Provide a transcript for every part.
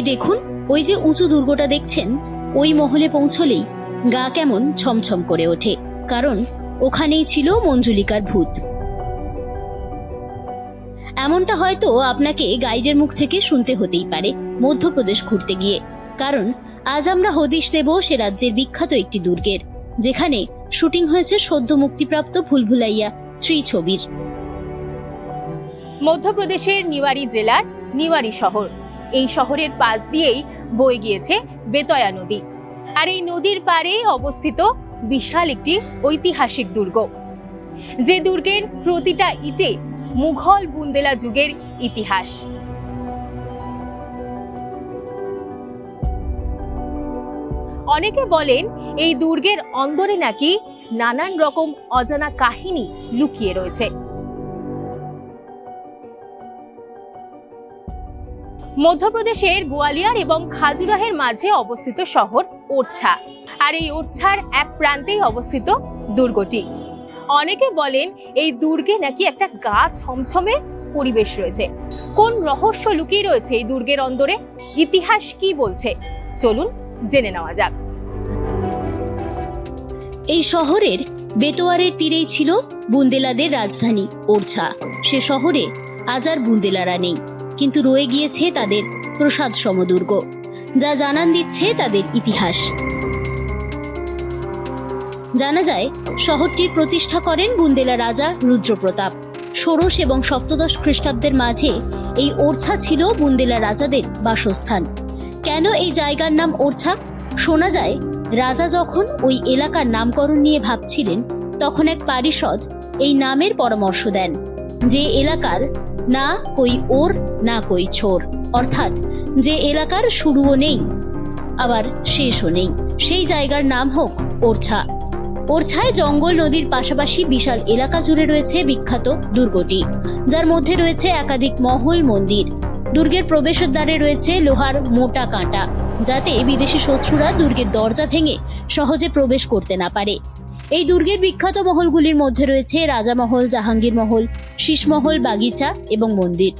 দেখুন, ওই যে উঁচু দুর্গটা দেখছেন, ওই মহলে পৌঁছলেই গা কেমন ছমছম করে ওঠে, কারণ ওখানেই ছিল মঞ্জুলিকার ভূত। এমনটা হয়তো আপনাকে গাইডের মুখ থেকে শুনতে হতেই পারে, মধ্যপ্রদেশ ঘুরতে গিয়ে, কারণ আজ আমরা হদিশ দেব সে রাজ্যের বিখ্যাত একটি দুর্গের, যেখানে শুটিং হয়েছে সদ্য মুক্তিপ্রাপ্ত ভুলভুলাইয়া থ্রি ছবির। মধ্যপ্রদেশের নিওয়ারি জেলার নিওয়ারি শহর। এই শহরের পাশ দিয়েই বয়ে গিয়েছে বেতয়া নদী। আর এই নদীর পাড়ে অবস্থিত বিশাল একটি ঐতিহাসিক দুর্গ। যে দুর্গের প্রতিটা ইটে মুঘল বুন্দেলা যুগের ইতিহাস। অনেকে বলেন এই দুর্গের অন্দরে নাকি নানান রকম অজানা কাহিনী লুকিয়ে রয়েছে। মধ্যপ্রদেশের গোয়ালিয়র এবং খাজুরাহের মাঝে অবস্থিত শহর ওরছা। আর এই ওরছার এক প্রান্তেই অবস্থিত দুর্গটি। অনেকে বলেন এই দুর্গে নাকি একটা গা ছমছমে পরিবেশ রয়েছে। কোন রহস্য লুকিয়ে রয়েছে এই দুর্গের অন্দরে? ইতিহাস কি বলছে? চলুন জেনে নেওয়া যাক। এই শহরের বেতোয়ারের তীরেই ছিল বুন্দেলাদের রাজধানী ওরছা। সে শহরে আজ আর বুন্দেলারা নেই। কিন্তু রয়ে গিয়েছে তাদের প্রসাদ সমদুর্গ, যা জানান দিচ্ছে তাদের ইতিহাস। জানা যায়, শহরটির প্রতিষ্ঠা করেন বুন্দেলা রাজা রুদ্রপ্রতাপ। ষোড়শ এবং সপ্তদশ খ্রিস্টাব্দের মাঝে এই ওরছা ছিল বুন্দেলা রাজাদের বাসস্থান। কেন এই জায়গার নাম ওরছা? শোনা যায়, রাজা যখন ওই এলাকার নামকরণ নিয়ে ভাবছিলেন, তখন এক পারিষদ এই নামের পরামর্শ দেন, যে এলাকার না কই ওর, না কই ছোর। অর্থাৎ যে এলাকার শুরুও নেই, আবার শেষও নেই। সেই জায়গার নাম হোক ওরছা। ওরছায় জঙ্গল নদীর পাশাপাশি বিশাল এলাকা জুড়ে রয়েছে বিখ্যাত দুর্গটি, যার মধ্যে রয়েছে একাধিক মহল মন্দির। দুর্গের প্রবেশের দ্বারে রয়েছে লোহার মোটা কাঁটা, যাতে বিদেশি শত্রুরা দুর্গের দরজা ভেঙে সহজে প্রবেশ করতে না পারে। এই দুর্গের বিখ্যাত মহলগুলির মধ্যে রয়েছে রাজামহল জাহাঙ্গীর মহল শীষমহল, বাগিচা এবং মন্দির।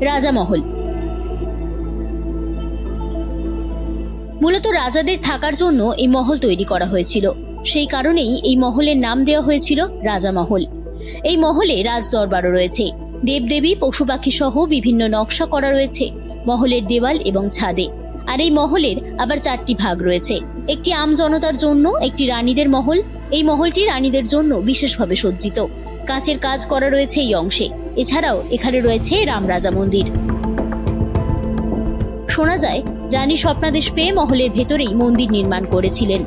রাজামহল। মূলত রাজাদের থাকার জন্য এই মহল তৈরি করা হয়েছিল। সেই কারণেই এই মহলের নাম দেওয়া হয়েছিল রাজামহল। এই মহলে রাজদরবারও রয়েছে। দেবদেবী পশু পাখি সহ বিভিন্ন নকশা করা রয়েছে মহলের দেওয়াল এবং ছাদে। আর এই মহলের আবার চারটি ভাগ রয়েছে। একটি আম জনতার জন্য, একটি রানীদের মহল। এই মহলটি রানীদের জন্য বিশেষভাবে সজ্জিত। কাঁচের কাজ করা রয়েছে এই অংশে। এছাড়াও এখানে রয়েছে রামরাজা মন্দির। শোনা যায়, রানী স্বপ্নাদেশ পেয়ে মহলের ভেতরেই মন্দির নির্মাণ করেছিলেন।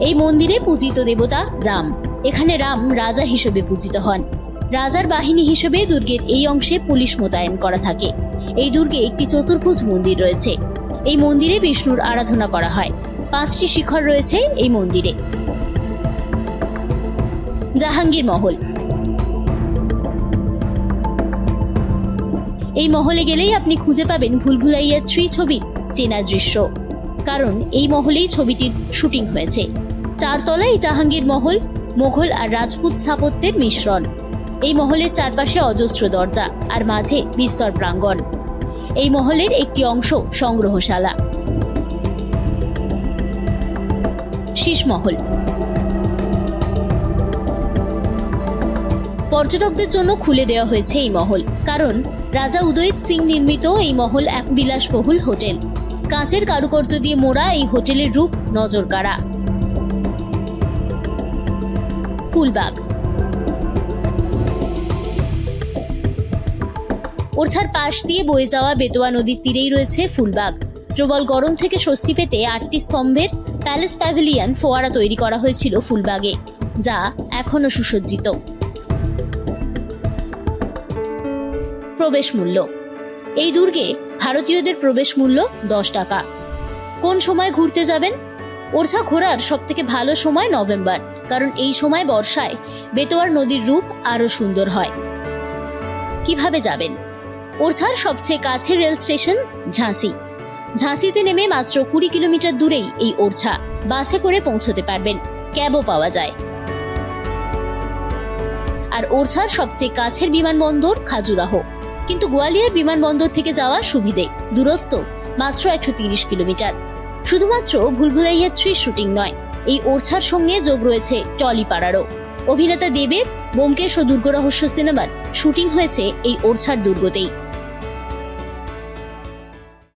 এই মন্দিরে পূজিত দেবতা রাম। এখানে রাম রাজা হিসেবে পূজিত হন। রাজার বাহিনী হিসেবে দুর্গের এই অংশে পুলিশ মোতায়েন করা থাকে। এই দুর্গে একটি চতুর্ভুজ মন্দির রয়েছে। এই মন্দিরে বিষ্ণুর আরাধনা করা হয়। পাঁচটি শিখর রয়েছে এই মন্দিরে। জাহাঙ্গীর মহল। এই মহলে গেলেই আপনি খুঁজে পাবেন ভুলভুলাইয়া থ্রি ছবির চেনা দৃশ্য। কারণ এই মহলেই ছবিটির শুটিং হয়েছে। চারতলায় জাহাঙ্গীর মহল, মোঘল আর রাজপুত স্থাপত্যের মিশ্রণ। এই মহলের চারপাশে অজস্র দরজা আর মাঝে বিস্তর প্রাঙ্গণ। এই মহলের একটি অংশ সংগ্রহশালা। শীষমহল পর্যটকদের জন্য খুলে দেওয়া হয়েছে এই মহল, কারণ রাজা উদয়িত সিং নির্মিত এই মহল এক বিলাসবহুল হোটেল। কাঁচের কারুকার্য দিয়ে মোড়া এই হোটেলের রূপ নজর কাড়া ফুলবাগ। ওরছার পাশ দিয়ে বয়ে যাওয়া বেতোয়া নদীর তীরেই রয়েছে ফুলবাগ। প্রবল গরম থেকে স্বস্তি পেতে আটটি স্তম্ভের প্যালেস প্যাভিলিয়ন ফোয়ারা তৈরি করা হয়েছিল ফুলবাগে, যা এখনও সুসজ্জিত। প্রবেশ মূল্য। এই দুর্গে ভারতীয়দের প্রবেশ মূল্য দশ টাকা। কোন সময় ঘুরতে যাবেন? ওরছা ঘোরার সব থেকে ভালো সময় নভেম্বর, কারণ এই সময় বর্ষায় বেতোয়ার নদীর রূপ আরও সুন্দর হয়। কীভাবে যাবেন? ওরছার সবচেয়ে কাছের রেল স্টেশন ঝাঁসি। ঝাঁসিতে নেমে মাত্র কুড়ি কিলোমিটার দূরেই এই ওরছা বাসে করে পৌঁছতে পারবেন। ক্যাবও পাওয়া যায়। আর ওরছার সবচেয়ে কাছের বিমানবন্দর খাজুরাহ। কিন্তু গোয়ালিয়র বিমানবন্দর থেকে যাওয়া সুবিধে, দূরত্ব মাত্র একশো তিরিশ কিলোমিটার। শুধুমাত্র ভুলভুলাইয়া থ্রি শুটিং নয়, এই ওরছার সঙ্গে যোগ রয়েছে টলিপাড়ারও অভিনেতা দেবের বোমকেশ ও দুর্গ রহস্য সিনেমার শুটিং হয়েছে এই ওরছার দুর্গতেই।